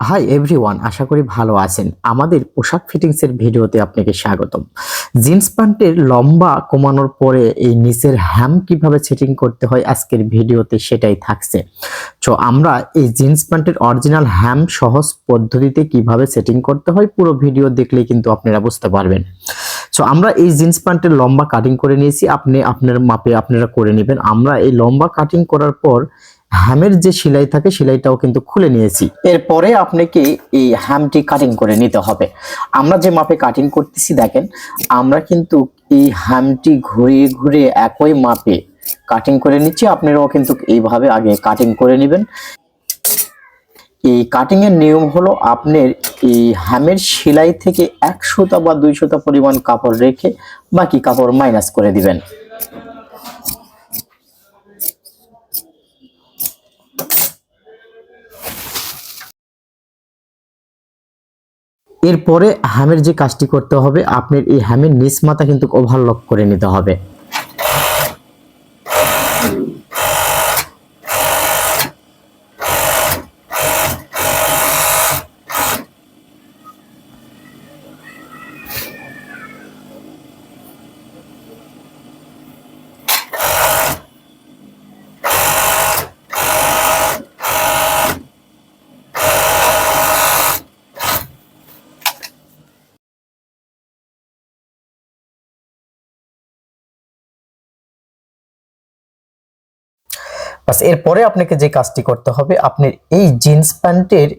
Hi everyone আশা করি ভালো আছেন। আমাদের পোশাক ফিটিংসের ভিডিওতে আপনাকে স্বাগতম। জিন্স প্যান্টের লম্বা কমানোর পরে এই নিচের হ্যাম কীভাবে সেটিং করতে হয় আজকের ভিডিওতে সেটাই থাকছে। তো আমরা এই জিন্স প্যান্টের অরিজিনাল হ্যাম সহজ পদ্ধতিতে কীভাবে সেটিং করতে হয় পুরো ভিডিও দেখলেই কিন্তু আপনারা বুঝতে পারবেন। সো আমরা এই জিন্স প্যান্টের লম্বা কাটিং করে নিয়েছি। আপনি আপনার মাপে আপনারা করে নেবেন। আমরা এই লম্বা কাটিং করার পর হ্যামের যে সেলাই থাকে সেলাইটাও কিন্তু খুলে নিয়েছি। এরপরে আপনাকে এই হ্যামটি কাটিং করে নিতে হবে। আমরা যে মাপে কাটিং করতেছি, দেখেন, আমরা কিন্তু এই হ্যামটি ঘুরিয়ে ঘুরিয়ে একই মাপে কাটিং করে নিচ্ছি। আপনারাও কিন্তু এইভাবে আগে কাটিং করে নেবেন। এই কাটিং এর নিয়ম হলো আপনার এই হ্যামের সেলাই থেকে এক সুতা বা দুই সুতা পরিমাণ কাপড় রেখে বাকি কাপড় মাইনাস করে দিবেন। এরপরে হ্যামের যে কাজটি করতে হবে, আপনার এই হ্যামের নিচ মাথা কিন্তু ওভারলক করে নিতে হবে। বাস এরপরে আপনাকে যে কাজটি করতে হবে, আপনার এই জিন্স প্যান্টের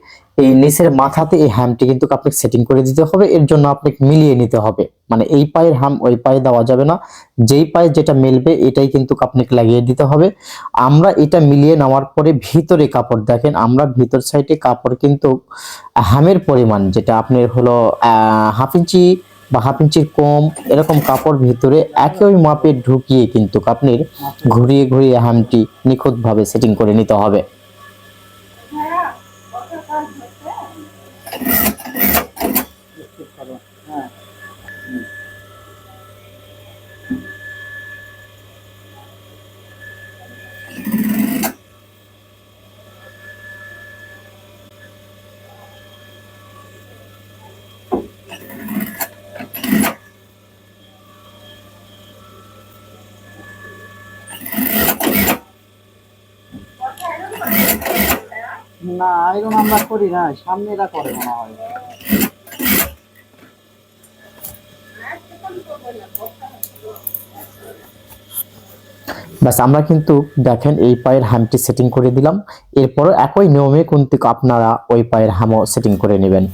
এই নিচের মাথাতে এই হ্যামটি কিন্তু আপনাকে সেটিং করে দিতে হবে। এর জন্য আপনাকে মিলিয়ে নিতে হবে। মানে এই পায়ের হ্যাম ওই পায়ে দেওয়া যাবে না। যেই পায়ে যেটা মিলবে, এটাই কিন্তু আপনাকে লাগিয়ে দিতে হবে। আমরা এটা মিলিয়ে নেওয়ার পরে ভিতরে কাপড় দেখেন, আমরা ভিতর সাইডে কাপড় কিন্তু হ্যামের পরিমাণ, যেটা আপনার হলো হাফ ইঞ্চি বা হাফ ইঞ্চির কম এরকম কাপড় ভিতরে একই মাপে ঢুকিয়ে কিন্তু আপনি ঘুরিয়ে ঘুরিয়ে হামটি নিখুঁতভাবে সেটিং করে নিতে হবে। না এরকম আমরা করি না সামনে এরা করে মনে হয়। ব্যাস আমরা কিন্তু দেখেন এই পায়ের হ্যামটি সেটিং করে দিলাম। এরপরও একই নিয়মে কিন্তু আপনারা ওই পায়ের হ্যামও সেটিং করে নেবেন।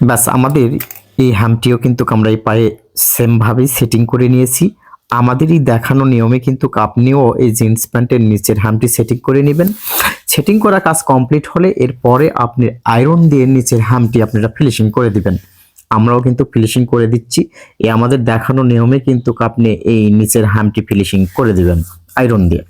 ব্যাস, আমাদের এই হ্যামটিও কিন্তু আমরা এই পায়ে সেমভাবেই সেটিং করে নিয়েছি। আমাদের এই দেখানো নিয়মে কিন্তু আপনিও এই জিন্স প্যান্টের নিচের হ্যামটি সেটিং করে নেবেন। সেটিং করা কাজ কমপ্লিট হলে এরপরে আপনি আয়রন দিয়ে নিচের হ্যামটি আপনারা ফিনিশিং করে দিবেন। আমরাও কিন্তু ফিনিশিং করে দিচ্ছি। এই আমাদের দেখানো নিয়মে কিন্তু আপনি এই নিচের হ্যামটি ফিনিশিং করে দিবেন আয়রন দিয়ে।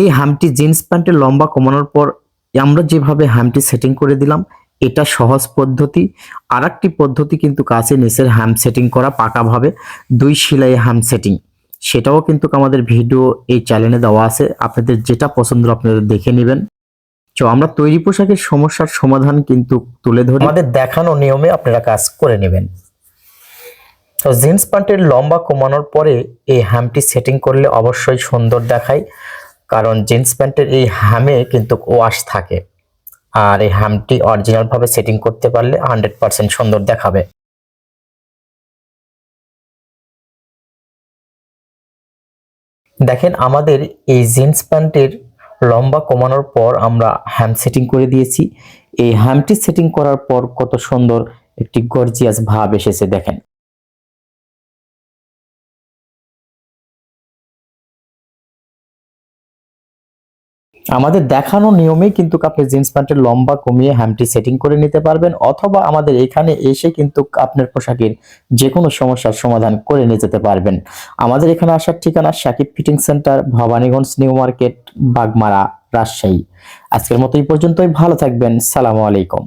এই হ্যামটি জিন্স প্যান্টের লম্বা কমানোর পর আমরা যেভাবে হ্যামটি সেটিং করে দিলাম এটা সহজ পদ্ধতি। আর একটি পদ্ধতি কিন্তু কাছে নিচের হ্যাম সেটিং করা পাকাভাবে দুই সেলাই হ্যাম সেটিং সেটাও কিন্তু আমাদের ভিডিও এই চ্যানেলে দেওয়া আছে। আপনাদের যেটা পছন্দ আপনাদের দেখে নেবেন। তো আমরা তৈরি পোশাকের সমস্যার সমাধান কিন্তু তুলে ধরে। আমাদের দেখানো নিয়মে আপনারা কাজ করে নেবেন। তো, জিন্স প্যান্টের লম্বা কমানোর পরে এই হ্যামটি সেটিং করলে অবশ্যই সুন্দর দেখায়। কারণ জিন্স প্যান্টের এই হ্যামে কিন্তু ওয়াশ থাকে। আর এই হ্যামটি অরিজিনাল ভাবে সেটিং করতে পারলে হান্ড্রেড পার্সেন্ট সুন্দর দেখাবে। দেখেন আমাদের এই জিন্স প্যান্টের লম্বা কমানোর পর আমরা হ্যাম সেটিং করে দিয়েছি। এই হ্যামটি সেটিং করার পর কত সুন্দর একটি গর্জিয়াস ভাব এসেছে, দেখেন। আমাদের দেখানো নিয়মে কিন্তু আপনি জিন্স প্যান্টের লম্বা কমিয়ে হ্যামটি সেটিং করে নিতে পারবেন, অথবা আমাদের এখানে এসে কিন্তু আপনার পোশাকের যে কোনো সমস্যার সমাধান করে নিয়ে যেতে পারবেন। আমাদের এখানে আসার ঠিকানা Sakib fitting centre, Bhabaniganj, new market, Bagmara, Rajshahi. আজকের মতো এই পর্যন্তই, ভালো থাকবেন, সালামু আলাইকুম।